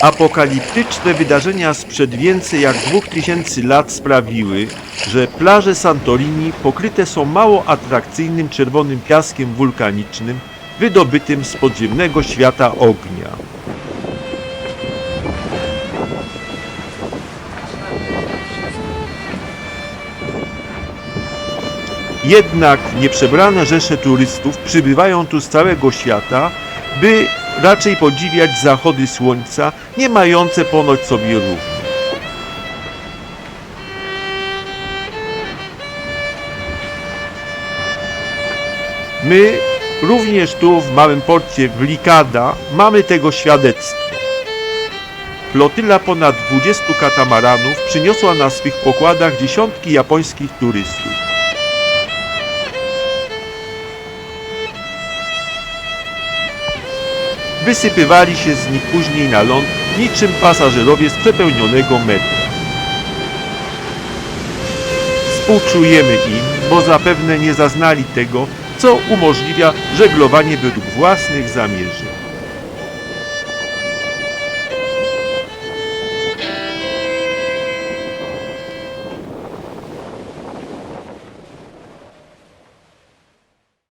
Apokaliptyczne wydarzenia sprzed więcej jak 2000 lat sprawiły, że plaże Santorini pokryte są mało atrakcyjnym czerwonym piaskiem wulkanicznym wydobytym z podziemnego świata ognia. Jednak nieprzebrane rzesze turystów przybywają tu z całego świata, by raczej podziwiać zachody słońca, nie mające ponoć sobie równych. My również tu w małym porcie w Likada mamy tego świadectwo. Flotyla ponad 20 katamaranów przyniosła na swych pokładach dziesiątki japońskich turystów. Wysypywali się z nich później na ląd niczym pasażerowie z przepełnionego metra. Współczujemy im, bo zapewne nie zaznali tego, co umożliwia żeglowanie według własnych zamierzeń.